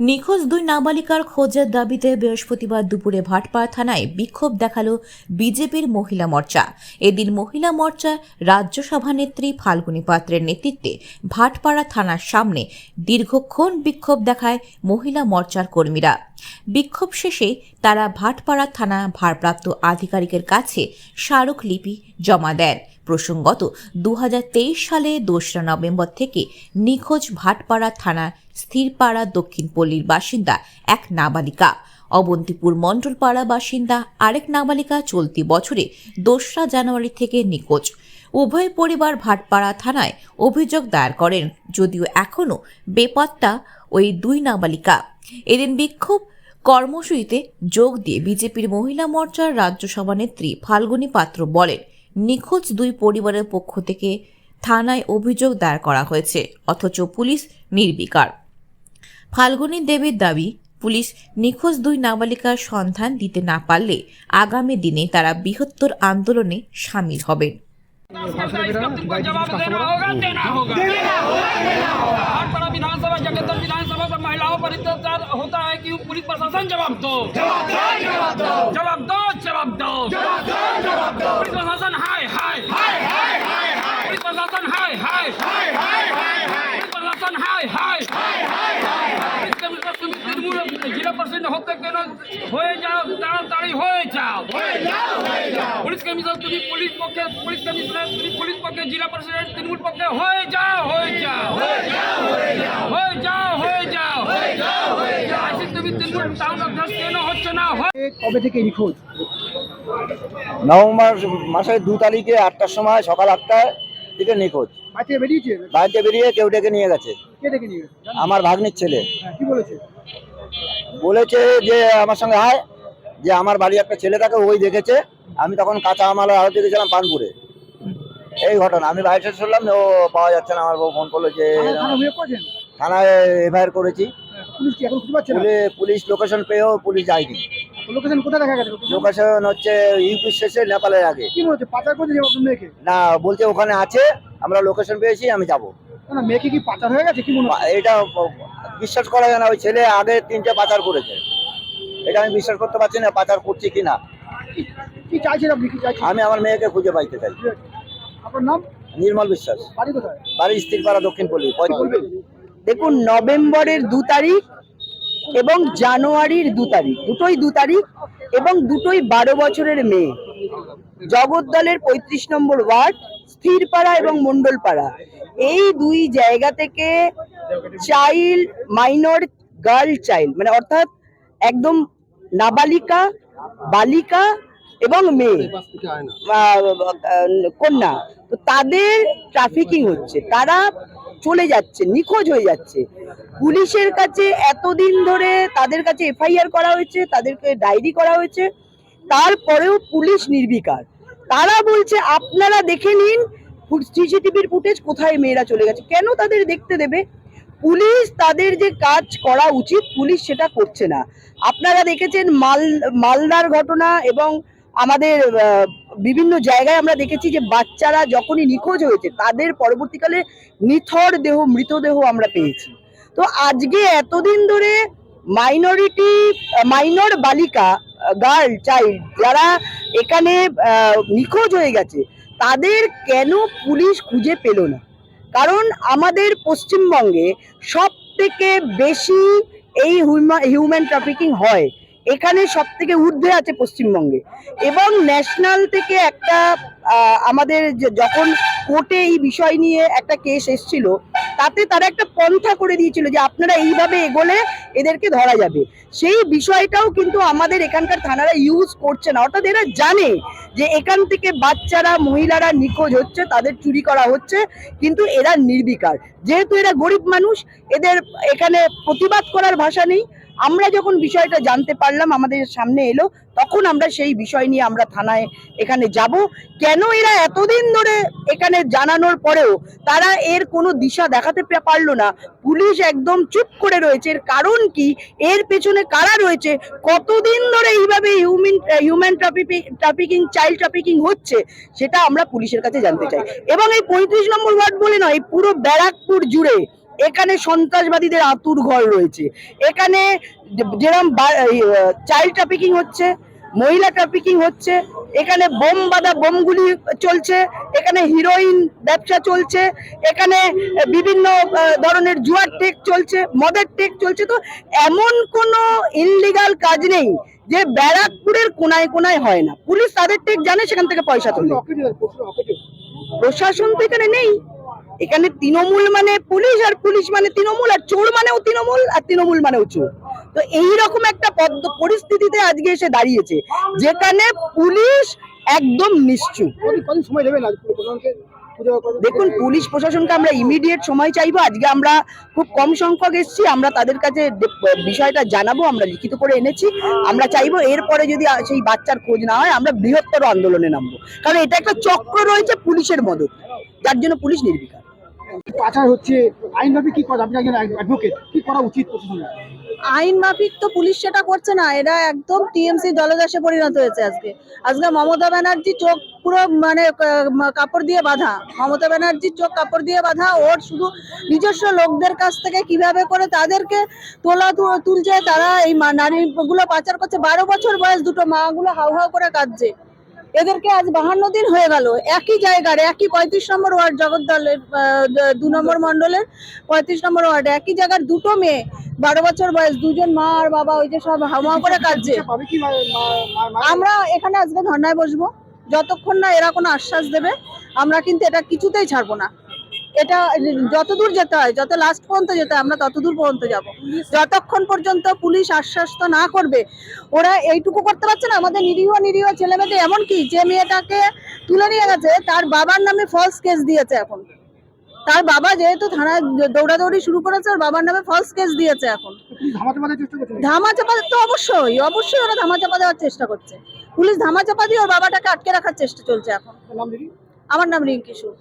নিখোঁজ দুই নাবালিকার খোঁজের দাবিতে বৃহস্পতিবার দুপুরে ভাটপাড়া থানায় বিক্ষোভ দেখাল বিজেপির মহিলা মোর্চা। এদিন মহিলা মোর্চা রাজ্য সভানেত্রী ফাল্গুনী পাত্রের নেতৃত্বে ভাটপাড়া থানার সামনে দীর্ঘক্ষণ বিক্ষোভ দেখায় মহিলা মোর্চার কর্মীরা। বিক্ষোভ শেষে তারা ভাটপাড়া থানা ভারপ্রাপ্ত আধিকারিকের কাছে স্মারকলিপি জমা দেন। প্রসঙ্গত দু হাজার তেইশ সালে দোসরা নভেম্বর থেকে নিখোঁজ ভাটপাড়া থানার স্থিরপাড়া দক্ষিণ পল্লীর বাসিন্দা এক নাবালিকা। অবন্তিপুর মণ্ডলপাড়া বাসিন্দা আরেক নাবালিকা চলতি বছরে দোসরা জানুয়ারি থেকে নিখোঁজ। উভয় পরিবার ভাটপাড়া থানায় অভিযোগ দায়ের করেন, যদিও এখনও বেপাত্তা ওই দুই নাবালিকা। এদিন বিক্ষোভ কর্মসূচিতে যোগ দিয়ে বিজেপির মহিলা মোর্চার রাজ্য সভানেত্রী ফাল্গুনী পাত্র বলেন নিখোঁজ দুই পরিবারের পক্ষ থেকে থানায় অভিযোগ দায়ের করা হয়েছে অথচ পুলিশ নির্বিকার ফাল্গুনী দেবীর দাবি পুলিশ নিখোঁজ দুই নাবালিকার সন্ধান দিতে না পারলে আগামী দিনে তারা বৃহত্তর আন্দোলনে সামিল হবেন को जवाब देना होगा देना होगा हर बड़ा विधानसभा जगदल विधानसभा में महिलाओं पर अत्याचार होता है कि पुलिस प्रशासन जवाब दो जवाब दो जवाब दो पुलिस प्रशासन हाय हाय पुलिस प्रशासन हाय हाय पुलिस प्रशासन हाय हाय पुलिस कमिश्नर तृणमूल जिला परिषद হতে কেন হয়ে যাও তাড়াতাড়ি হয়ে যাও পুলিশ কমিশনার তুমি পুলিশ পক্ষে পুলিশ কমিশনার তুমি পুলিশ পক্ষে জেলা প্রেসিডেন্ট তৃণমূল পক্ষে হয়ে যাও হয়ে যাও হয়ে যাও কবে থেকে নিখোঁজ নভেম্বর মাসের দু তারিখে আটটার সময় সকাল আটটায় থেকে নিখোঁজ। বাড়িতে বেরিয়েছে? বাড়িতে বেরিয়ে কেউ ডেকে নিয়ে গেছে। কে ডেকে নিয়ে গেছে? আমার ভাগ্নির ছেলে। হ্যাঁ, কি বলেছে? বলেছে যে আমার সঙ্গে হায় যে আমার বাড়ি একটা ছেলে থাকে ওই দেখেছে। আমি তখন কাঁচা আমার আড়তে গেছিলাম পানপুরে। এই ঘটনা। আমি বাইরে শুনলাম ও পাওয়া যাচ্ছে না। আমার বউ ফোন করল যে থানায় থানা থানায় এফআইআর করেছি। পুলিশ কি এখন খুঁজে পাচ্ছে না? পুলিশ পুলিশ লোকেশন পেয়েও পুলিশ যায়নি। লোকেশন কোথায় দেখা গেছে? লোকেশন হচ্ছে ইউপি শেষে নেপালের আগে। কি মনে হচ্ছে পাচার করছে যে আপনার মেয়েকে? না বলছে ওখানে আছে আমরা লোকেশন পেয়েছি আমি যাব। না, না মেয়েকে কি পাচার হয়ে গেছে? কি মনে হচ্ছে? এটা বিশ্বাস করা যায় না ওই ছেলে আগে তিনটে পাচার করেছে। এটা আমি বিশ্বাস করতে পারছি না পাচার করছি কি না। কি চাইছেন আপনি? কি চাইছেন? আমি আমার মেয়েকে খুঁজে পাইতে চাই। আপনার নাম? নির্মল বিশ্বাস। বাড়ি কোথায়? বাড়ি স্থিরপাড়া দক্ষিণ পল্লী দেখুন, নভেম্বরের দু তারিখ এবং জানুয়ারির দু তারিখ, দুটোই দু তারিখ এবং দুটোই বারো বছরের মেয়ে জগদ্দলের পঁয়ত্রিশ নম্বর ওয়ার্ড, স্থিরপাড়া এবং মণ্ডলপাড়া। এই দুই জায়গা থেকে চাইল্ড, মাইনর, গার্ল চাইল্ড মানে অর্থাৎ একদম নাবালিকা, বালিকা এবং মেয়ে কন্যা। তো তাদের ট্রাফিকিং হচ্ছে। তারা চলে যাচ্ছে, নিখোঁজ হয়ে যাচ্ছে। পুলিশের কাছে এতদিন ধরে তাদের কাছে এফআইআর করা হয়েছে, তাদেরকে ডায়েরি করা হয়েছে, তারপরেও পুলিশ নির্বিকার। তারা বলছে, আপনারা দেখে নিন সিসিটিভির ফুটেজ কোথায় মেয়েরা চলে গেছে। কেন তাদের দেখতে দেবে? পুলিশ তাদের যে কাজ করা উচিত, পুলিশ সেটা করছে না। আপনারা দেখেছেন মাল, মালদার ঘটনা এবং আমাদের বিভিন্ন জায়গায় আমরা দেখেছি যে বাচ্চারা যখনই নিখোঁজ হয়েছে, তাদের পরবর্তীকালে নিথর দেহ, মৃতদেহ আমরা পেয়েছি। তো আজকে এতদিন ধরে মাইনরিটি মাইনর বালিকা গার্ল চাইল্ড যারা এখানে নিখোঁজ হয়ে গেছে, তাদের কেন পুলিশ খুঁজে পেল না? কারণ আমাদের পশ্চিমবঙ্গে সব থেকে বেশি এই হিউম্যান ট্রাফিকিং হয়। এখানে সব থেকে ঊর্ধ্বে আছে পশ্চিমবঙ্গে। এবং ন্যাশনাল থেকে একটা আমাদের যখন কোর্টে এই বিষয় নিয়ে একটা কেস এসেছিল, তাতে তারা একটা পন্থা করে দিয়েছিল যে আপনারা এইভাবে এগোলে এদেরকে ধরা যাবে। সেই বিষয়টাও কিন্তু আমাদের এখানকার থানারা ইউজ করছে না। অর্থাৎ এরা জানে যে এখান থেকে বাচ্চারা, মহিলারা নিখোঁজ হচ্ছে, তাদের চুরি করা হচ্ছে, কিন্তু এরা নির্বিকার। যেহেতু এরা গরিব মানুষ, এদের এখানে প্রতিবাদ করার ভাষা নেই আমরা যখন বিষয়টা জানতে পারলাম, আমাদের সামনে এলো, তখন আমরা সেই বিষয় নিয়ে আমরা থানায় এখানে যাব। কেন এরা এতদিন ধরে এখানে জানানোর পরেও তারা এর কোনো দিশা দেখাতে পারল না? পুলিশ একদম চুপ করে রয়েছে। এর কারণ কি? এর পেছনে কারা রয়েছে? কতদিন ধরে এইভাবে human human trafficking child trafficking হচ্ছে, সেটা আমরা পুলিশের কাছে জানতে চাই। এবং এই পঁয়ত্রিশ নম্বর ওয়ার্ড বলে নয়, এই পুরো ব্যারাকপুর জুড়ে এখানে সন্ত্রাসবাদীদের আতুর ঘর রয়েছে। এখানে যে- যেরম চাইল্ড ট্রাফিকিং হচ্ছে মহিলা ট্রাফিকিং হচ্ছে এখানে বোম বাঁধা বোমগুলি চলছে এখানে হিরোইন ব্যবসা চলছে এখানে বিভিন্ন ধরনের জুয়ার টেক চলছে মদের টেক চলছে। তো এমন কোনো ইনলিগাল কাজ নেই যে ব্যারাকপুরের কোনায় কোনায় হয় না। পুলিশ তাদের টেক জানে সেখান থেকে পয়সা তোলে। প্রশাসন তো এখানে নেই। এখানে তৃণমূল মানে পুলিশ আর পুলিশ মানে তৃণমূল আর চোর মানেও তৃণমূল আর তৃণমূল মানেও চোর। তো এই রকম একটা পদ্ম- পরিস্থিতিতে আজকে এসে দাঁড়িয়েছে, যেখানে পুলিশ একদম নিশ্চুপ। সময় নেবেন দেখুন পুলিশ প্রশাসনকে আমরা ইমিডিয়েট সময় চাইব। আজকে আমরা খুব কম সংখ্যক এসেছি। আমরা তাদের কাছে বিষয়টা জানাব। আমরা লিখিত করে এনেছি। আমরা চাইব এরপরে যদি সেই বাচ্চার খোঁজ না হয় আমরা বৃহত্তর আন্দোলনে নামবো। কারণ এটা একটা চক্র রয়েছে পুলিশের মদত। যার জন্য পুলিশ নির্বিকার। পাচার হচ্ছে আইনভাবে কি করা আপনি একজন অ্যাডভোকেট কি করা উচিত প্রশাসনের আইন মাফিক তো পুলিশ সেটা করছে না, এরা একদম টিএমসি দলদাসে পরিণত হয়েছে আজকে। আজকে মমতা ব্যানার্জি চোখ পুরো মানে কাপড় দিয়ে বাঁধা। মমতা ব্যানার্জির চোখ কাপড় দিয়ে বাঁধা, ওর শুধু নিজস্ব লোকদের কাছ থেকে কীভাবে করে তাদেরকে তোলা তুলছে, তারা এই নারীগুলো পাচার করছে। বারো বছর বয়স দুটো মা গুলো হাউ হাউ করে কাঁদছে। এদেরকে আজ বাহান্ন দিন হয়ে গেল। একই জায়গার, একই পঁয়ত্রিশ নম্বর ওয়ার্ড জগদ্দলের দু নম্বর মন্ডলের পঁয়ত্রিশ নম্বর ওয়ার্ড। একই জায়গার দুটো মেয়ে, বারো বছর বয়স, দুজন মা আর বাবা, ওই যে সব হাওয়া করে কাঁদছে। পাবে কি মা- মা- মা- মা- আমরা এখানে আজকে ধর্নায় বসবো। যতক্ষণ না এরা কোনো আশ্বাস দেবে, আমরা কিন্তু এটা কিছুতেই ছাড়বো না। এটা যতদূর যেতে হয় যত লাস্ট পর্যন্ত যেতে হয় আমরা ততদূর পর্যন্ত যাব। যতক্ষণ পর্যন্ত পুলিশ আশ্বাস না করবে ওরা এইটুকু করতে পারছে না? আমাদের নিরীহ নিরীহ ছেলে মেয়েদের এমন কি যে মেয়েটাকে তুলে নিয়ে গেছে তার বাবার নামে ফলস কেস দিয়েছে এখন। তার বাবা যেহেতু থানায় দৌড়াদৌড়ি শুরু করেছে ওর বাবার নামে ফলস কেস দিয়েছে এখন। ধামা চাপা তো অবশ্যই অবশ্যই ওরা ধামা চাপা দেওয়ার চেষ্টা করছে। পুলিশ ধামা চাপা দিয়ে ওর বাবাটাকে আটকে রাখার চেষ্টা চলছে এখন। আমার নাম রিঙ্কি সুর।